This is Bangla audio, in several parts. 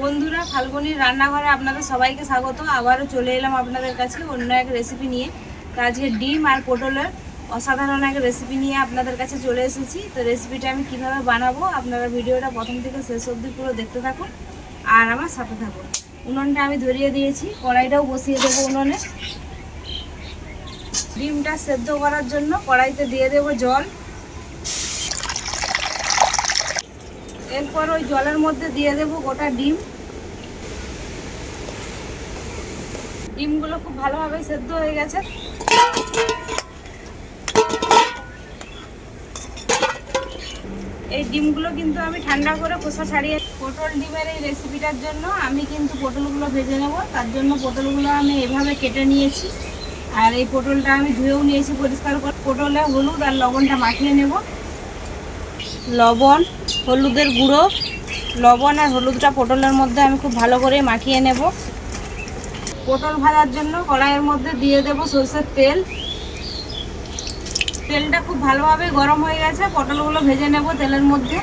বন্ধুরা, ফাল্গুনির রান্নাঘরে আপনাদের সবাইকে স্বাগত। আবারও চলে এলাম আপনাদের কাছে অন্য এক রেসিপি নিয়ে। তো আজকে ডিম আর পটলের অসাধারণ এক রেসিপি নিয়ে আপনাদের কাছে চলে এসেছি। তো রেসিপিটা আমি কীভাবে বানাবো, আপনারা ভিডিওটা প্রথম থেকে শেষ অবধি পুরো দেখতে থাকুন আর আমার সাথে থাকুন। উনুনটা আমি ধরিয়ে দিয়েছি, কড়াইটাও বসিয়ে দেবো উনুনে। ডিমটা সেদ্ধ করার জন্য কড়াইতে দিয়ে দেবো জল। এরপর ওই জলের মধ্যে দিয়ে দেবো গোটা ডিম। ডিমগুলো খুব ভালোভাবে সেদ্ধ হয়ে গেছে। এই ডিমগুলো কিন্তু আমি ঠান্ডা করে খোসা ছাড়িয়ে পটল ডিমের এই রেসিপিটার জন্য আমি কিন্তু পটলগুলো ভেজে নেব। তার জন্য পটলগুলো আমি এভাবে কেটে নিয়েছি। আর এই পটলটা আমি ধুয়েও নিয়েছি পরিষ্কার করে। পটলে হলুদ আর লবণটা মাখিয়ে নেব। লবণ হলুদের গুঁড়ো, লবণ আর হলুদটা পটলের মধ্যে আমি খুব ভালো করে মাখিয়ে নেব। পটল ভাজার জন্য কড়াইয়ের মধ্যে দিয়ে দেব সরষের তেল। তেলটা খুব ভালোভাবে গরম হয়ে গেছে, পটলগুলো ভেজে নেব তেলের মধ্যে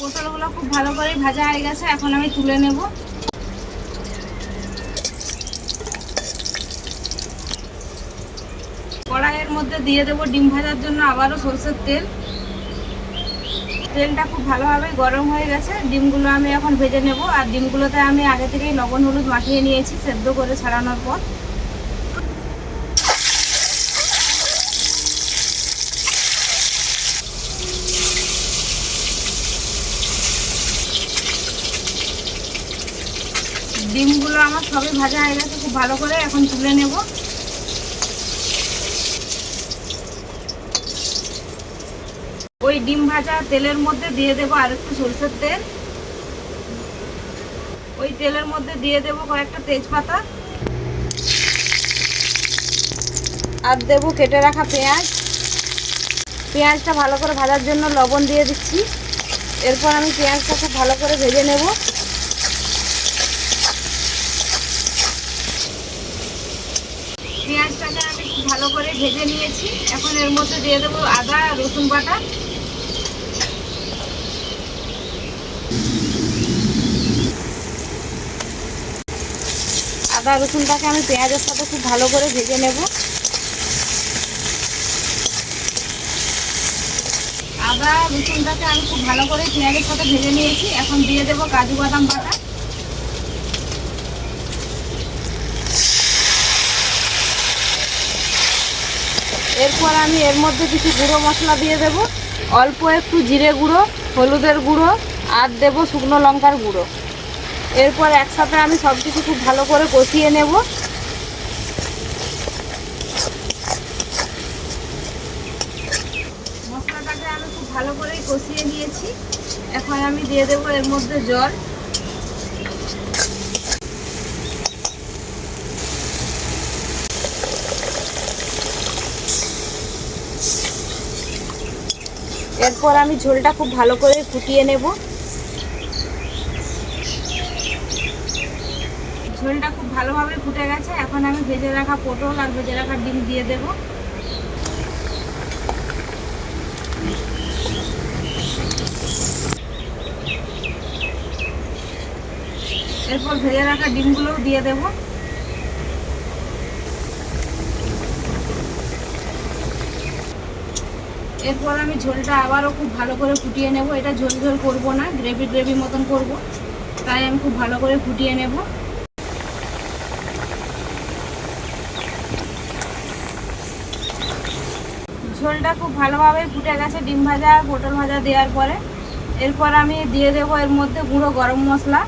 পটলগুলো খুব ভালো করে ভাজা হয়ে গেছে, এখন আমি তুলে নেব। কড়াইয়ের মধ্যে দিয়ে দেবো ডিম ভাজার জন্য আবারও সরষের তেল। তেলটা খুব ভালোভাবে গরম হয়ে গেছে, ডিমগুলো আমি এখন ভেজে নেব। আর ডিমগুলোতে আমি আগে থেকেই লবণ, হলুদ মাখিয়ে নিয়েছি, সেদ্ধ করে ছাড়ানোর পর। ডিমগুলো আমার সবই ভাজা হয়ে গেছে, খুব ভালো করে এখন তুলে নেব। ওই ডিম ভাজা তেলের মধ্যে দিয়ে দেবো আর একটু সরষের তেল। ওই তেলের মধ্যে দিয়ে দেবো কয়েকটা তেজপাতা। আর দেবো কেটে রাখা পেঁয়াজ। পেঁয়াজটা ভালো করে ভাজার জন্য লবণ দিয়ে দিচ্ছি। এরপর আমি পেঁয়াজটা খুব ভালো করে ভেজে নেব পেঁয়াজটাকে আমি খুব ভালো করে ভেজে নিয়েছি। এখন এর মধ্যে দিয়ে দেবো আদা, রসুন বাটা। আদা রসুনটাকে আমি পেঁয়াজের সাথে খুব ভালো করে ভেজে নেব। আদা রসুনটাকে আমি খুব ভালো করে পেঁয়াজের সাথে ভেজে নিয়েছি। এখন দিয়ে দেবো কাজু বাদাম বাটা। এরপর আমি এর মধ্যে কিছু গুঁড়ো মশলা দিয়ে দেব। অল্প একটু জিরে গুঁড়ো, হলুদের গুঁড়ো, আর দেব শুকনো লঙ্কার গুঁড়ো। এরপর একসাথে আমি সব কিছু খুব ভালো করে কষিয়ে নেব। মশলাটাকে আমি খুব ভালো করেই কষিয়ে নিয়েছি। এখন আমি দিয়ে দেবো এর মধ্যে জল। এরপর আমি ঝোলটা খুব ভালো করে ফুটিয়ে নেব। ঝোলটা খুব ভালোভাবে ফুটে গেছে, এখন আমি ভেজে রাখা পটল আর ভেজে রাখা ডিম দিয়ে দেব। এরপর ভেজে রাখা ডিমগুলোও দিয়ে দেবো। এরপর আমি ঝোলটা আবারও খুব ভালো করে ফুটিয়ে নেব। এটা ঝোল ঝোল করব না, গ্রেভি গ্রেভি মতন করব। তাই আমি খুব ভালো করে ফুটিয়ে নেব। ঝোলটা খুব ভালোভাবে ফুটে গেছে ডিম ভাজা, পটল ভাজা দেওয়ার পরে। এরপর আমি দিয়ে দেবো এর মধ্যে গুঁড়ো গরম মশলা।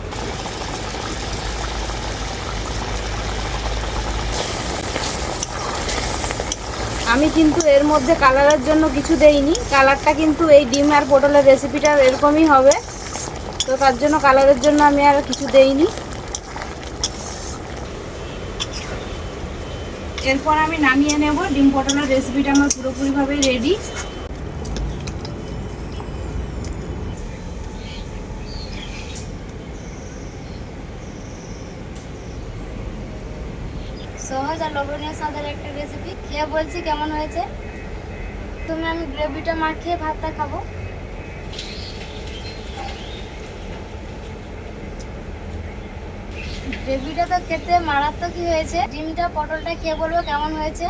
আমি কিন্তু এর মধ্যে কালারের জন্য কিছু দেইনি। কালারটা কিন্তু এই ডিম আর পটলের রেসিপিটা এরকমই হবে। তো তার জন্য কালারের জন্য আমি আর কিছু দেইনি। এরপর আমি নামিয়ে নেব। ডিম পটলের রেসিপিটা আমার পুরোপুরিভাবে রেডি সহজ আর লবণীয় স্বাদের একটা রেসিপি খেয়ে বলছি কেমন হয়েছে? তুমি আমি গ্রেভিটা মাখিয়ে ভাতটা খাব। গ্রেভিটা তো খেতে মারাত্মকই হয়েছে। ডিমটা, পটলটা খেয়ে বলব কেমন হয়েছে?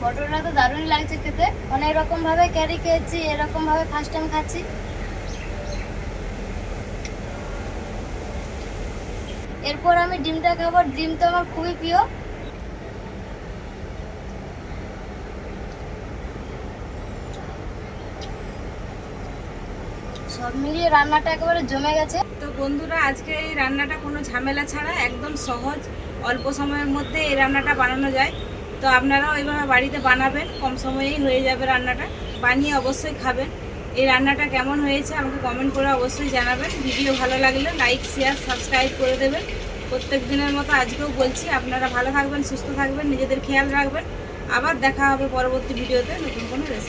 পটলটা তো দারুণ লাগছে খেতে। অনেক রকম ভাবে ক্যারি খেয়েছি এরকম ভাবে ফার্স্ট টাইম খাচ্ছি। এরপর আমি ডিমটা খাব। ডিম তো আমার খুবই প্রিয়। সব মিলিয়ে রান্নাটা একেবারে জমে গেছে। তো বন্ধুরা, আজকে এই রান্নাটা কোনো ঝামেলা ছাড়া একদম সহজ। অল্প সময়ের মধ্যে এই রান্নাটা বানানো যায়। তো আপনারাও এইভাবে বাড়িতে বানাবেন, কম সময়েই হয়ে যাবে রান্নাটা। বানিয়ে অবশ্যই খাবেন। এই রান্নাটা কেমন হয়েছে আমাকে কমেন্ট করে অবশ্যই জানাবেন। ভিডিও ভালো লাগলে লাইক শেয়ার সাবস্ক্রাইব করে দেবেন। প্রত্যেক দিনের মতো আজকেও বলছি, আপনারা ভালো থাকবেন, সুস্থ থাকবেন, নিজেদের খেয়াল রাখবেন। আবার দেখা হবে পরবর্তী ভিডিওতে নতুন কোনো রেসিপি